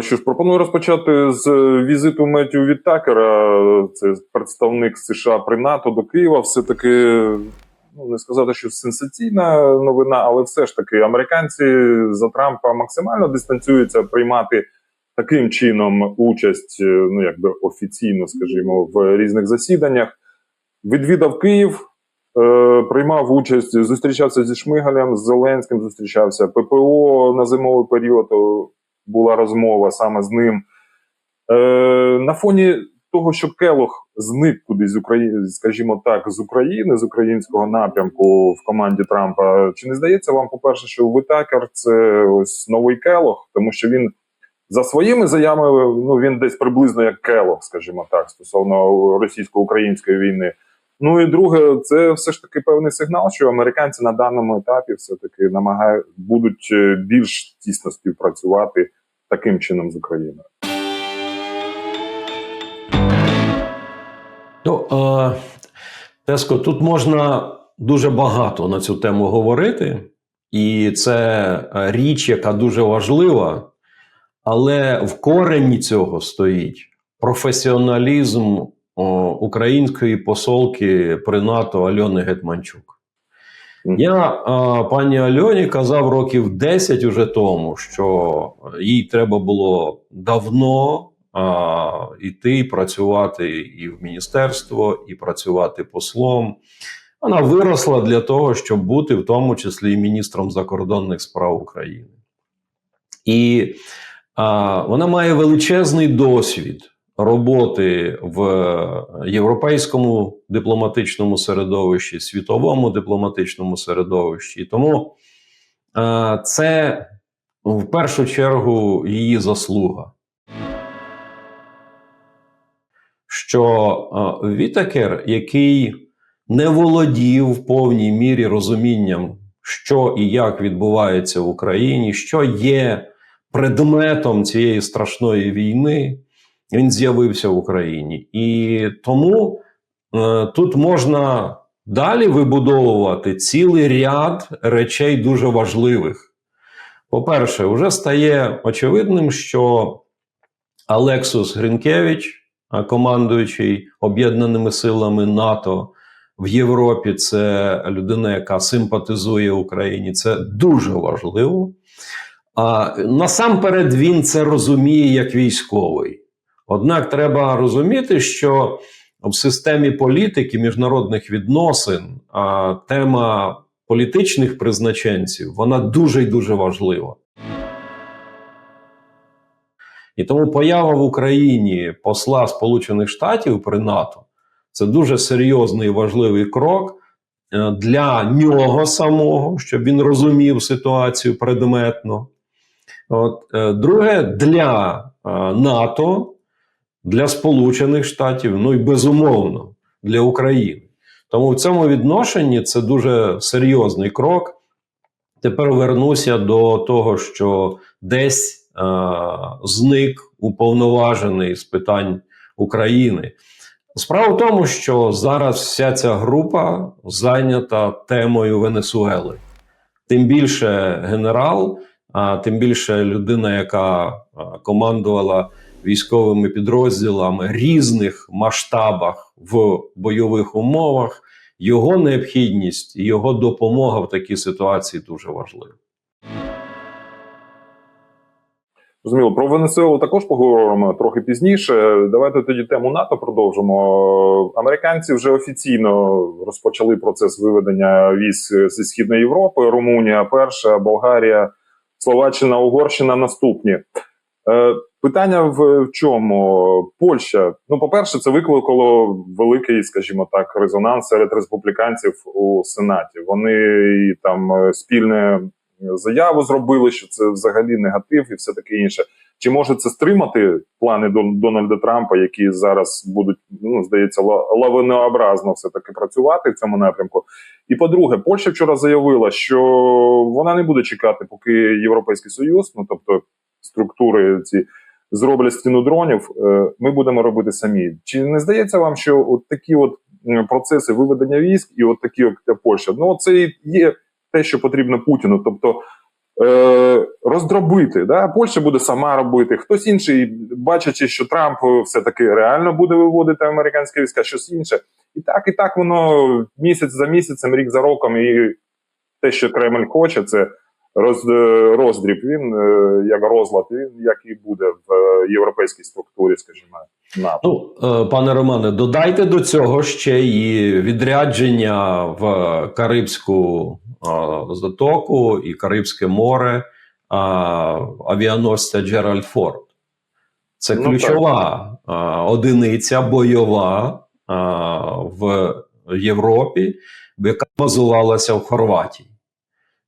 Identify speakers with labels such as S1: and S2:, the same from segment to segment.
S1: Що ж, пропоную розпочати з візиту Меттю Віттакера. Це представник США при НАТО до Києва. Все таки, ну не сказати, що сенсаційна новина, але все ж таки американці за Трампа максимально дистанціюються приймати таким чином участь, е, ну якби офіційно, скажімо, в різних засіданнях. Відвідав Київ. Е, приймав участь, зустрічався зі Шмигалем, з Зеленським зустрічався. ППО на зимовий період була розмова саме з ним. Е, На фоні того, що Келох зник кудись з України, скажімо так, з України, з українського напрямку в команді Трампа. Чи не здається вам, по-перше, що Витакер це ось новий Келох, тому що він за своїми заявами ну він десь приблизно як Келох, скажімо так, стосовно російсько-української війни. Ну і друге, це все ж таки певний сигнал, що американці на даному етапі все таки намагають будуть е, більш тісно співпрацювати таким чином з Україною.
S2: Ну, е, Теско, тут можна дуже багато на цю тему говорити, і це річ, яка дуже важлива, але в корені цього стоїть професіоналізм о, української посолки при НАТО Альони Гетманчук. Я пані Альоні казав років 10 уже тому, що їй треба було давно йти працювати і в міністерство, і працювати послом. Вона виросла для того, щоб бути в тому числі і міністром закордонних справ України. І а, вона має величезний досвід роботи в європейському дипломатичному середовищі, світовому дипломатичному середовищі. Тому е, це в першу чергу її заслуга. Що е, Вітакер, який не володів в повній мірі розумінням, що і як відбувається в Україні, що є предметом цієї страшної війни, він з'явився в Україні. І тому е, тут можна далі вибудовувати цілий ряд речей дуже важливих. По-перше, вже стає очевидним, що Алексус Гринкевич, командуючий об'єднаними силами НАТО в Європі, це людина, яка симпатизує Україні. Це дуже важливо. А насамперед він це розуміє як військовий. Однак треба розуміти, що в системі політики міжнародних відносин а, тема політичних призначенців вона дуже і дуже важлива. І тому поява в Україні посла Сполучених Штатів при НАТО це дуже серйозний і важливий крок е, для нього самого, щоб він розумів ситуацію предметно. От, е, Друге, для е, НАТО для Сполучених Штатів, ну і безумовно для України. Тому в цьому відношенні це дуже серйозний крок. Тепер вернуся до того, що десь е, зник уповноважений з питань України. Справа в тому, що зараз вся ця група зайнята темою Венесуели. Тим більше генерал, а тим більше людина, яка командувала військовими підрозділами різних масштабах в бойових умовах, його необхідність і його допомога в такій ситуації дуже важлива.
S1: Зрозуміло, про Венесуелу також поговоримо трохи пізніше. Давайте тоді тему НАТО продовжимо. Американці вже офіційно розпочали процес виведення військ зі східної Європи. Румунія, перша, Болгарія, Словаччина, Угорщина наступні. Питання в чому Польща? Ну, по-перше, це викликало великий, скажімо так, резонанс серед республіканців у Сенаті. Вони там е, спільне заяву зробили, що це взагалі негатив і все таке інше. Чи може це стримати плани Дональда Трампа, які зараз будуть, ну здається, лавинообразно все таки працювати в цьому напрямку? І по-друге, Польща вчора заявила, що вона не буде чекати, поки Європейський Союз, ну тобто структури ці зроблять стіну дронів. Е, ми будемо робити самі. Чи не здається вам, що от такі от процеси виведення військ і от такі, як Польща, ну це є те, що потрібно Путіну, тобто. е, роздробити. Да? Польща буде сама робити, хтось інший, бачачи, що Трамп все-таки реально буде виводити американські війська, щось інше. І так, і так воно місяць за місяцем, рік за роком, і те, що Кремль хоче, це роз, е, роздріб. Він е, як розлад, він як і буде в е, європейській структурі, скажімо, НАТО.
S2: Ну, пане Романе, додайте до цього ще і відрядження в Карибську затоку і Карибське море авіаносця Джеральд Форд. Це
S1: Ну,
S2: ключова е, одиниця бойова в Європі, яка базувалася в Хорватії.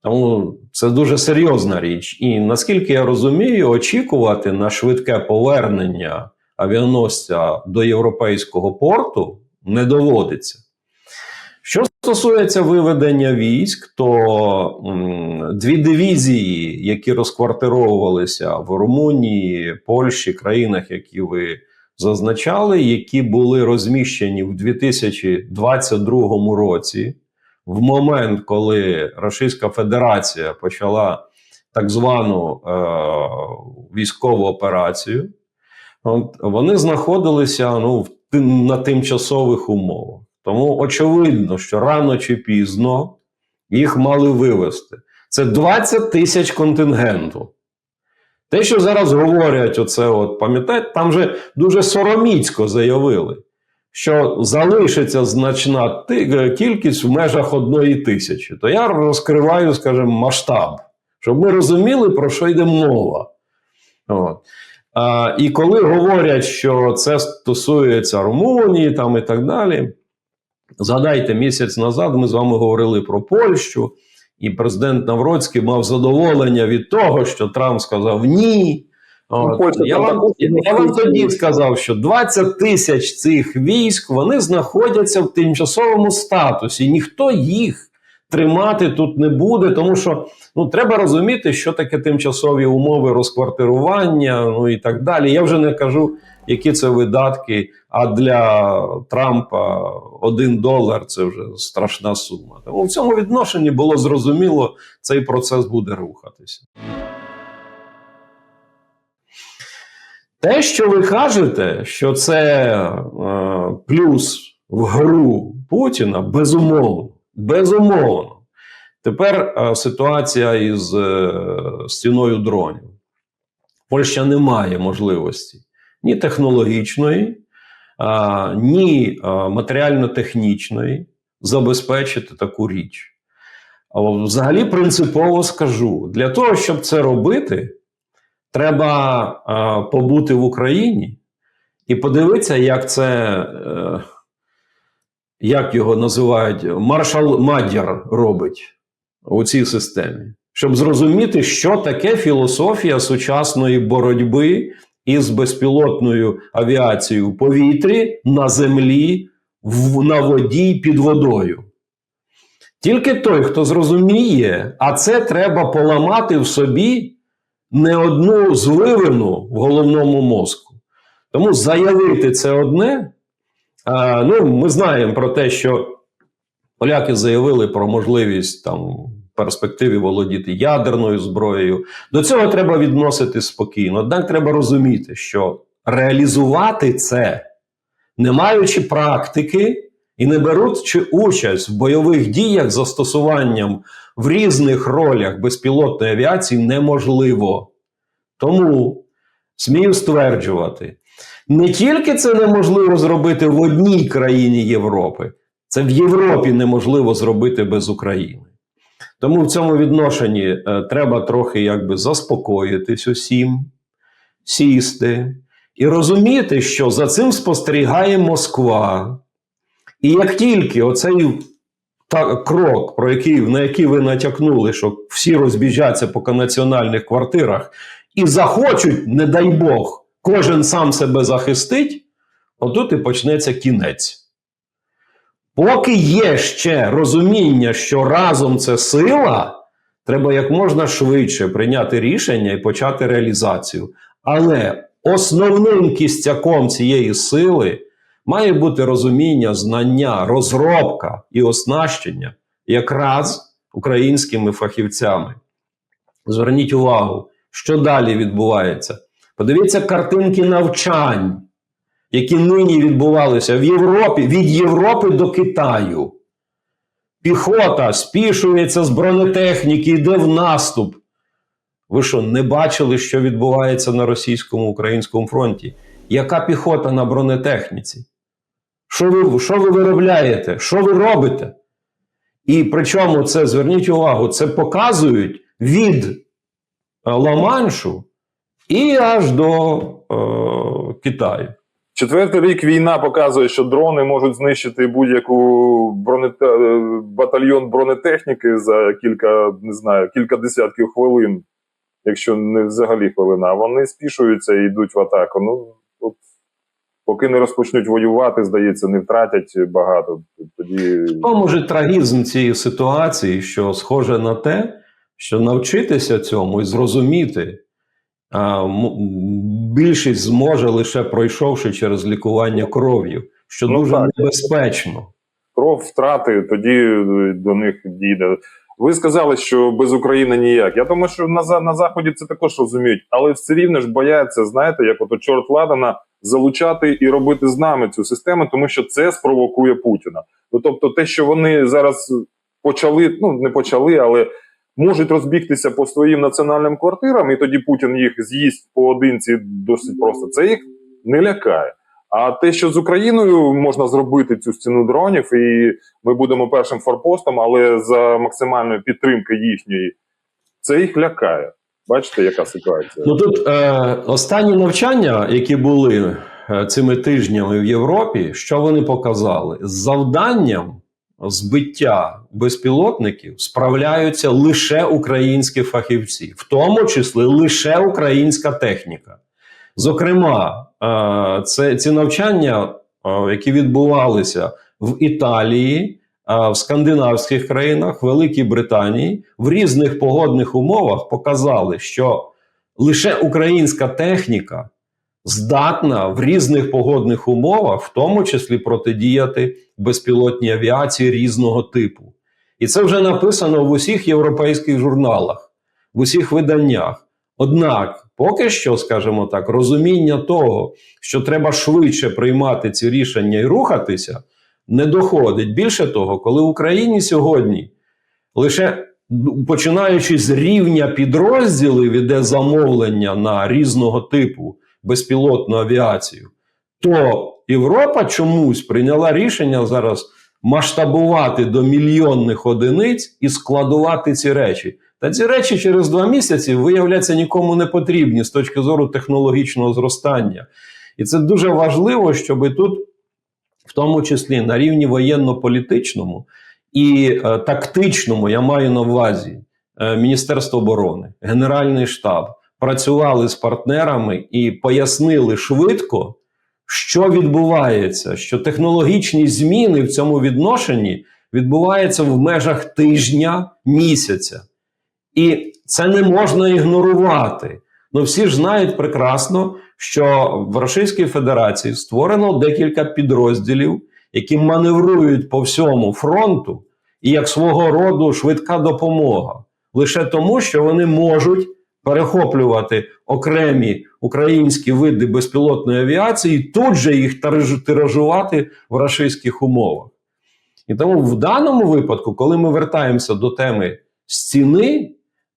S2: Тому це дуже серйозна річ. І наскільки я розумію, очікувати на швидке повернення авіаносця до європейського порту не доводиться. Що стосується виведення військ, то м, дві дивізії, які розквартировувалися в Румунії, Польщі, країнах, які ви зазначали, які були розміщені в 2022 році, в момент, коли Російська Федерація почала так звану е, військову операцію, От, вони знаходилися ну, в на тимчасових умовах. Тому очевидно, що рано чи пізно їх мали вивезти. Це 20 тисяч контингенту. Те, що зараз говорять, оце от, пам'ятаєте, там же дуже сороміцько заявили, що залишиться значна кількість в межах одної тисячі. То я розкриваю, скажімо, масштаб, щоб ми розуміли, про що йде мова. От. А, і коли говорять, що це стосується Румунії там і так далі, згадайте, місяць назад ми з вами говорили про Польщу, і президент Навроцький мав задоволення від того, що Трамп сказав ні. От. Я, вам, я вам тоді сказав, що 20 тисяч цих військ вони знаходяться в тимчасовому статусі. Ніхто їх тримати тут не буде, тому що ну треба розуміти, що таке тимчасові умови розквартирування, ну і так далі. Я вже не кажу, які це видатки. А для Трампа один долар це вже страшна сума. Тому в цьому відношенні було зрозуміло, цей процес буде рухатися. Те, що ви кажете, що це е, плюс в гру Путіна, безумовно. Безумовно. Тепер е, ситуація із е, стіною дронів. Польща не має можливості ні технологічної, а, ні а, матеріально-технічної забезпечити таку річ. Взагалі, принципово скажу: для того, щоб це робити, треба а, побути в Україні і подивитися, як це. Е, як його називають, маршал Мадяр робить у цій системі, щоб зрозуміти, що таке філософія сучасної боротьби із безпілотною авіацією в повітрі, на землі, в, на воді під водою. Тільки той, хто зрозуміє, а це треба поламати в собі не одну звивину в головному мозку. Тому заявити це одне. А, ну, ми знаємо про те, що поляки заявили про можливість там перспективі володіти ядерною зброєю. До цього треба відносити спокійно. Однак треба розуміти, що реалізувати це, не маючи практики і не беручи участь в бойових діях застосуванням в різних ролях безпілотної авіації, неможливо. Тому смію стверджувати, не тільки це неможливо зробити в одній країні Європи, це в Європі неможливо зробити без України. Тому в цьому відношенні е, треба трохи якби заспокоїтись усім, сісти і розуміти, що за цим спостерігає Москва. І як тільки оцей та, крок, про який, на який ви натякнули, що всі розбіжаться по національних квартирах і захочуть, не дай Бог, кожен сам себе захистить, отут і почнеться кінець. Поки є ще розуміння, що разом це сила, треба як можна швидше прийняти рішення і почати реалізацію. Але основним кістяком цієї сили має бути розуміння, знання, розробка і оснащення якраз українськими фахівцями. Зверніть увагу, що далі відбувається. Подивіться картинки навчань, які нині відбувалися в Європі від Європи до Китаю. Піхота спішується з бронетехніки, йде в наступ. Ви що, не бачили, що відбувається на російському-українському фронті? Яка піхота на бронетехніці? Що ви, що ви виробляєте? Що ви робите? І причому це зверніть увагу, це показують від Ла-Маншу і аж до е, Китаю.
S1: Четвертий рік війна показує, що дрони можуть знищити будь-яку бронете... е, батальйон бронетехніки за кілька, не знаю, кілька десятків хвилин, якщо не взагалі хвилина. А вони спішуються і йдуть в атаку. Ну, от, поки не розпочнуть воювати, здається, не втратять багато. Тоді
S2: В тому ж трагізм цієї ситуації, що схоже на те, що навчитися цьому і зрозуміти а, більшість зможе лише пройшовши через лікування кров'ю, що
S1: Ну,
S2: дуже
S1: так.
S2: небезпечно.
S1: кров втрати, тоді е, до них дійде. Ви сказали, що без України ніяк. Я думаю, що на, За- на Заході це також розуміють, але все рівно ж бояться, знаєте, як ото чорт ладана, залучати і робити з нами цю систему, тому що це спровокує Путіна. Ну тобто, те, що вони зараз почали, ну не почали, але можуть розбігтися по своїм національним квартирам, і тоді Путін їх з'їсть поодинці досить просто. Це їх не лякає. А те, що з Україною можна зробити цю стіну дронів, і ми будемо першим форпостом, але за максимальної підтримки їхньої, це їх лякає. Бачите, яка ситуація?
S2: Ну тут е, останні навчання, які були е, цими тижнями в Європі, що вони показали? З завданням збиття безпілотників справляються лише українські фахівці, в тому числі лише українська техніка. Зокрема, е, це ці навчання, е, які відбувалися в Італії, е, в скандинавських країнах, Великій Британії, в різних погодних умовах показали, що лише українська техніка здатна в різних погодних умовах, в тому числі протидіяти безпілотній авіації різного типу. І це вже написано в усіх європейських журналах, в усіх виданнях. Однак, поки що, скажімо так, розуміння того, що треба швидше приймати ці рішення і рухатися, не доходить. Більше того, коли в Україні сьогодні лише починаючи з рівня підрозділів іде замовлення на різного типу безпілотну авіацію, то Європа чомусь прийняла рішення зараз масштабувати до мільйонних одиниць і складувати ці речі. Та ці речі через два місяці виявляться нікому не потрібні з точки зору технологічного зростання. І це дуже важливо, щоб тут, в тому числі на рівні воєнно-політичному і е, тактичному, я маю на увазі е, Міністерство оборони, Генеральний штаб працювали з партнерами і пояснили швидко, що відбувається, що технологічні зміни в цьому відношенні відбуваються в межах тижня місяця. І це не можна ігнорувати. Ну всі ж знають прекрасно, що в Російській Федерації створено декілька підрозділів, які маневрують по всьому фронту, і як свого роду швидка допомога. Лише тому, що вони можуть перехоплювати окремі українські види безпілотної авіації, і тут же їх тираж- тиражувати в рашистських умовах. І тому в даному випадку, коли ми вертаємося до теми стіни,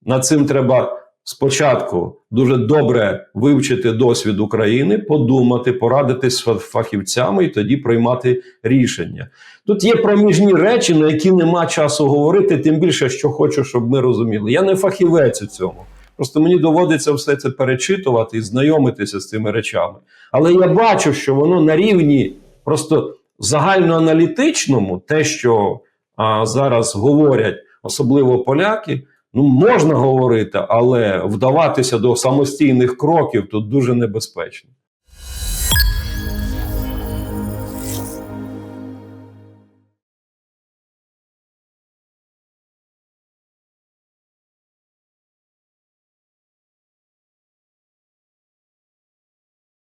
S2: над цим треба спочатку дуже добре вивчити досвід України, подумати, порадитись з фахівцями і тоді приймати рішення. Тут є проміжні речі, на які нема часу говорити, тим більше, що хочу, щоб ми розуміли. Я не фахівець у цьому. Просто мені доводиться все це перечитувати і знайомитися з цими речами. Але я бачу, що воно на рівні просто загальноаналітичному, те, що а, зараз говорять, особливо поляки, ну можна говорити, але вдаватися до самостійних кроків тут дуже небезпечно.